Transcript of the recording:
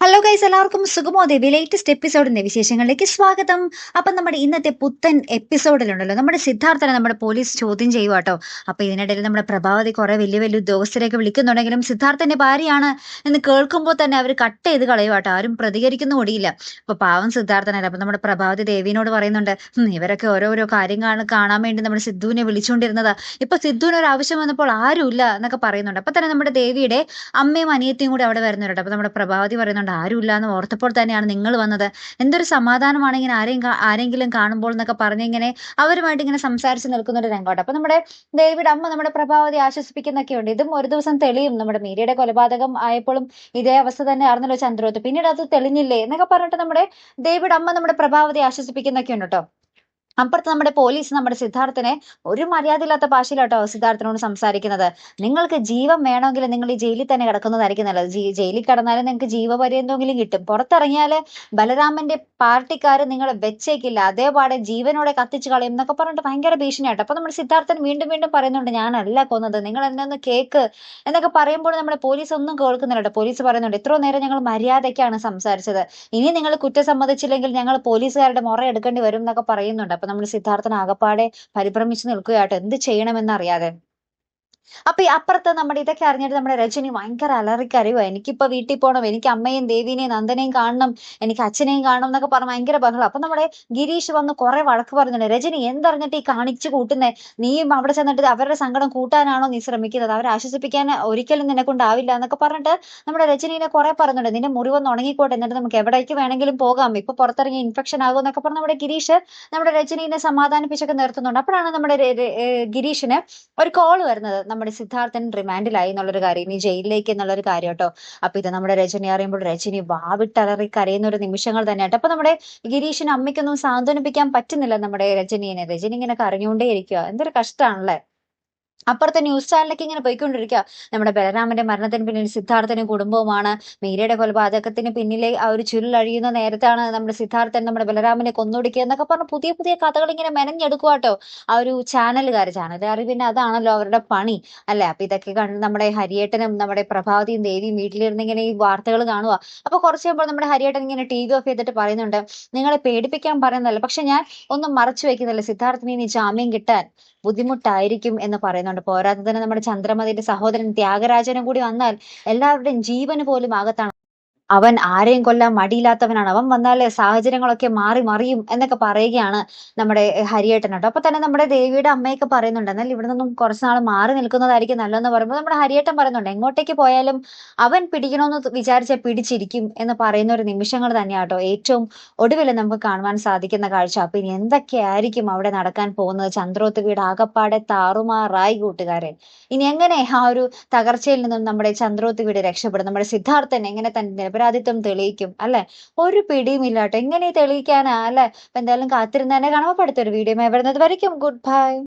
Hello guys എല്ലാവർക്കും സുഗമോ ദേവി latest എപ്പിസോഡിന്റെ വിശേഷങ്ങളിലേക്ക് സ്വാഗതം. അപ്പം നമ്മുടെ ഇന്നത്തെ പുത്തൻ എപ്പിസോഡിലുണ്ടല്ലോ നമ്മുടെ സിദ്ധാർത്ഥനെ നമ്മുടെ പോലീസ് ചോദ്യം ചെയ്യുക കേട്ടോ അപ്പൊ ഇതിനിടയിൽ നമ്മുടെ പ്രഭാവതി കുറെ വലിയ വലിയ ഉദ്യോഗസ്ഥരെയൊക്കെ വിളിക്കുന്നുണ്ടെങ്കിലും സിദ്ധാർത്ഥന്റെ ഭാര്യയാണ് എന്ന് കേൾക്കുമ്പോൾ തന്നെ അവർ കട്ട് ചെയ്ത് കളയുക കേട്ടോ ആരും പ്രതികരിക്കുന്ന കൂടിയില്ല അപ്പൊ പാവം സിദ്ധാർത്ഥനല്ല. അപ്പൊ നമ്മുടെ പ്രഭാവതി ദേവിനോട് പറയുന്നുണ്ട് "ഉം, ഇവരൊക്കെ ഓരോരോ കാര്യങ്ങളാണ് കാണാൻ വേണ്ടി നമ്മുടെ സിദ്ധുവിനെ വിളിച്ചുകൊണ്ടിരുന്നതാ ഇപ്പൊ സിദ്ധുവിന് ഒരു ആവശ്യം വന്നപ്പോൾ ആരുമില്ല എന്നൊക്കെ പറയുന്നുണ്ട്. അപ്പൊ തന്നെ നമ്മുടെ ദേവിയുടെ അമ്മയും അനിയത്തിയും കൂടി അവിടെ വരുന്നുണ്ട്. അപ്പൊ നമ്മുടെ പ്രഭാവതി പറയുന്നുണ്ട് ആരുമില്ല എന്ന് ഓർത്തപ്പോൾ തന്നെയാണ് നിങ്ങൾ വന്നത്. എന്തൊരു സമാധാനമാണ് ഇങ്ങനെ ആരെയും ആരെങ്കിലും കാണുമ്പോൾ എന്നൊക്കെ പറഞ്ഞ് ഇങ്ങനെ അവരുമായിട്ട് ഇങ്ങനെ സംസാരിച്ച് നിൽക്കുന്ന ഒരു രംഗോട്ട് അപ്പൊ നമ്മുടെ ദേവിയുടെ അമ്മ നമ്മുടെ പ്രഭാവതി ആശ്വസിപ്പിക്കുന്നൊക്കെ ഉണ്ട്. ഇതും ഒരു ദിവസം തെളിയും നമ്മുടെ മീരയുടെ കൊലപാതകം ആയപ്പോഴും ഇതേ അവസ്ഥ തന്നെ ആയിരുന്നല്ലോ ചന്ദ്രോത്ത് പിന്നീട് അത് തെളിഞ്ഞില്ലേ എന്നൊക്കെ പറഞ്ഞിട്ട് നമ്മുടെ ദേവിയുടെ അമ്മ നമ്മുടെ പ്രഭാവതി ആശ്വസിപ്പിക്കുന്നൊക്കെ ഉണ്ട് കേട്ടോ. അപ്പുറത്ത് നമ്മുടെ പോലീസ് നമ്മുടെ സിദ്ധാർത്ഥനെ ഒരു മര്യാദയില്ലാത്ത ഭാഷയിലാട്ടോ സിദ്ധാർത്ഥനോട് സംസാരിക്കുന്നത്. നിങ്ങൾക്ക് ജീവൻ വേണമെങ്കിൽ നിങ്ങൾ ഈ ജയിലിൽ തന്നെ കിടക്കുന്നതായിരിക്കും നല്ലത്. ജയിലിൽ കിടന്നാലും നിങ്ങൾക്ക് ജീവപര്യന്തമെങ്കിലും കിട്ടും. പുറത്തിറങ്ങിയാൽ ബലരാമന്റെ പാർട്ടിക്കാർ നിങ്ങളെ വെച്ചേക്കില്ല. അതേപാടെ ജീവനോടെ കത്തിച്ച് കളയും എന്നൊക്കെ പറഞ്ഞിട്ട് ഭയങ്കര ഭീഷണിയാട്ടോ. അപ്പൊ നമ്മുടെ സിദ്ധാർത്ഥൻ വീണ്ടും വീണ്ടും പറയുന്നുണ്ട് ഞാനല്ല കൊന്നത്. നിങ്ങൾ എന്നെ ഒന്ന് കേക്ക് എന്നൊക്കെ പറയുമ്പോൾ നമ്മുടെ പോലീസ് ഒന്നും കേൾക്കുന്നില്ലട്ടോ പോലീസ് പറയുന്നുണ്ട് ഇത്രയും നേരം ഞങ്ങൾ മര്യാദയ്ക്കാണ് സംസാരിച്ചത്. ഇനി നിങ്ങൾ കുറ്റം സമ്മതിച്ചില്ലെങ്കിൽ ഞങ്ങൾ പോലീസുകാരുടെ മുറ എടുക്കേണ്ടി വരും എന്നൊക്കെ പറയുന്നുണ്ട്. അപ്പൊ നമ്മുടെ സിദ്ധാർത്ഥൻ ആകപ്പാടെ പരിഭ്രമിച്ച് നിൽക്കുകയാട്ടോ. എന്ത് ചെയ്യണമെന്ന് അറിയാതെ അപ്പൊ ഈ അപ്പുറത്ത് നമ്മുടെ ഇതൊക്കെ അറിഞ്ഞിട്ട് നമ്മുടെ രജനി ഭയങ്കര അലറിക്കറിയുവാ എനിക്കിപ്പോ വീട്ടിൽ പോകണം എനിക്ക് അമ്മയും ദേവിനെയും നന്ദനെയും കാണണം എനിക്ക് അച്ഛനെയും കാണണം എന്നൊക്കെ പറഞ്ഞ് ഭയങ്കര ബഹളം. അപ്പൊ നമ്മുടെ ഗിരീഷ് വന്ന് കുറെ വഴക്ക് പറഞ്ഞിട്ടുണ്ട്. രജനി എന്തറിഞ്ഞിട്ട് ഈ കാണിച്ചു കൂട്ടുന്നേ? നീയും അവിടെ ചെന്നിട്ട് അവരുടെ സങ്കടം കൂട്ടാനാണോ നീ ശ്രമിക്കുന്നത്? അവരെ ആശ്വസിപ്പിക്കാൻ ഒരിക്കലും നിന്നെ കൊണ്ടാവില്ല എന്നൊക്കെ പറഞ്ഞിട്ട് നമ്മുടെ രജനീനെ കുറെ പറഞ്ഞിട്ടുണ്ട്. നിന്റെ മുറിവൊന്ന് ഉണങ്ങിക്കോട്ടെ എന്നിട്ട് നമുക്ക് എവിടേക്ക് വേണമെങ്കിലും പോകാം. ഇപ്പൊ പുറത്തിറങ്ങി ഇൻഫെക്ഷൻ ആകും എന്നൊക്കെ പറഞ്ഞ് നമ്മുടെ ഗിരീഷ് നമ്മുടെ രജനീനെ സമാധാനിപ്പിച്ചൊക്കെ നിർത്തുന്നുണ്ട്. അപ്പോഴാണ് നമ്മുടെ ഗിരീഷിന് ഒരു കോൾ വരുന്നത്. നമ്മുടെ സിദ്ധാർത്ഥൻ റിമാൻഡിലായി എന്നുള്ളൊരു കാര്യം. ഇനി ജയിലിലേക്ക് എന്നുള്ളൊരു കാര്യം കേട്ടോ. അപ്പൊ ഇത് നമ്മുടെ രജനി അറിയുമ്പോൾ രജനി വാവിട്ടലറി കരയുന്ന ഒരു നിമിഷങ്ങൾ തന്നെ തന്നെയാട്ടോ. അപ്പൊ നമ്മുടെ ഗിരീഷിന് അമ്മയ്ക്കൊന്നും സാന്ത്വനിപ്പിക്കാൻ പറ്റുന്നില്ല നമ്മുടെ രജനീനെ. രജനി ഇങ്ങനെ കരഞ്ഞുകൊണ്ടേ ഇരിക്കുക എന്തൊരു കഷ്ടാണല്ലേ? അപ്പുറത്തെ ന്യൂസ് ചാനലിലേക്ക് ഇങ്ങനെ പോയിക്കൊണ്ടിരിക്കുക. നമ്മുടെ ബലരാമന്റെ മരണത്തിന് പിന്നിൽ സിദ്ധാർത്ഥന് കുടുംബവുമാണ്. മീരയുടെ കൊലപാതകത്തിന് പിന്നിലെ ആ ഒരു ചുരുളഴിയുന്ന നേരത്താണ് നമ്മുടെ സിദ്ധാർത്ഥൻ നമ്മുടെ ബലരാമനെ കൊന്നൊടുക്കുക എന്നൊക്കെ പറഞ്ഞ് പുതിയ പുതിയ കഥകൾ ഇങ്ങനെ മെനഞ്ഞെടുക്കുവാട്ടോ ആ ഒരു ചാനലുകാർ ചാനലുകാർ പിന്നെ അതാണല്ലോ അവരുടെ പണി അല്ലെ? അപ്പൊ ഇതൊക്കെ കണ്ട് നമ്മുടെ ഹരിയേട്ടനും നമ്മുടെ പ്രഭാവതിയും ദേവിയും വീട്ടിലിരുന്ന് ഇങ്ങനെ ഈ വാർത്തകൾ കാണുക. അപ്പൊ കുറച്ച് കഴിയുമ്പോൾ നമ്മുടെ ഹരിയേട്ടൻ ഇങ്ങനെ ടി വി ഓഫ് ചെയ്തിട്ട് പറയുന്നുണ്ട് നിങ്ങളെ പേടിപ്പിക്കാൻ പറയുന്നതല്ല പക്ഷെ ഞാൻ ഒന്നും മറച്ചു വെക്കുന്നില്ല സിദ്ധാർത്ഥിന് ഇനി ജാമ്യം കിട്ടാൻ. ബുദ്ധിമുട്ടായിരിക്കും എന്ന് പറയുന്നുണ്ട്. പോരാത്തതിന് നമ്മുടെ ചന്ദ്രമതിയുടെ സഹോദരൻ ത്യാഗരാജനും കൂടി വന്നാൽ എല്ലാവരുടെയും ജീവന് പോലും ആകത്താണ് അവൻ ആരെയും കൊല്ലാൻ മടിയില്ലാത്തവനാണ്. അവൻ വന്നാൽ സാഹചര്യങ്ങളൊക്കെ മാറി മറിയും എന്നൊക്കെ പറയുകയാണ് നമ്മുടെ ഹരിയേട്ടൻ കേട്ടോ അപ്പൊ തന്നെ നമ്മുടെ ദേവിയുടെ അമ്മയൊക്കെ പറയുന്നുണ്ട് എന്നാൽ ഇവിടെ നിന്നും കുറച്ച് നാൾ മാറി നിൽക്കുന്നതായിരിക്കും നല്ലതെന്ന് പറയുമ്പോൾ നമ്മുടെ ഹരിയേട്ടൻ പറയുന്നുണ്ട് എങ്ങോട്ടേക്ക് പോയാലും അവൻ പിടിക്കണമെന്ന് വിചാരിച്ചാൽ പിടിച്ചിരിക്കും എന്ന് പറയുന്ന ഒരു നിമിഷങ്ങൾ തന്നെയാട്ടോ ഏറ്റവും ഒടുവിൽ നമുക്ക് കാണുവാൻ സാധിക്കുന്ന കാഴ്ച. അപ്പൊ ഇനി എന്തൊക്കെയായിരിക്കും അവിടെ നടക്കാൻ പോകുന്നത്? ചന്ദ്രോത്ത് വീട് ആകപ്പാടെ താറുമാറായി കൂട്ടുകാരെ. ഇനി എങ്ങനെ ആ ഒരു തകർച്ചയിൽ നിന്നും നമ്മുടെ ചന്ദ്രോത്ത് വീട് രക്ഷപ്പെടും? നമ്മുടെ സിദ്ധാർത്ഥൻ എങ്ങനെ തന്റെ നിരപരാധിത്വം തെളിയിക്കും അല്ലെ? ഒരു പിടിയും ഇല്ലാട്ടോ. എങ്ങനെ തെളിയിക്കാനാ അല്ലെ? അപ്പൊ എന്തായാലും കാത്തിരുന്ന് തന്നെ കാണുമ്പോൾ അടുത്തൊരു വീഡിയോ വരുന്നത് വരയ്ക്കും. Good bye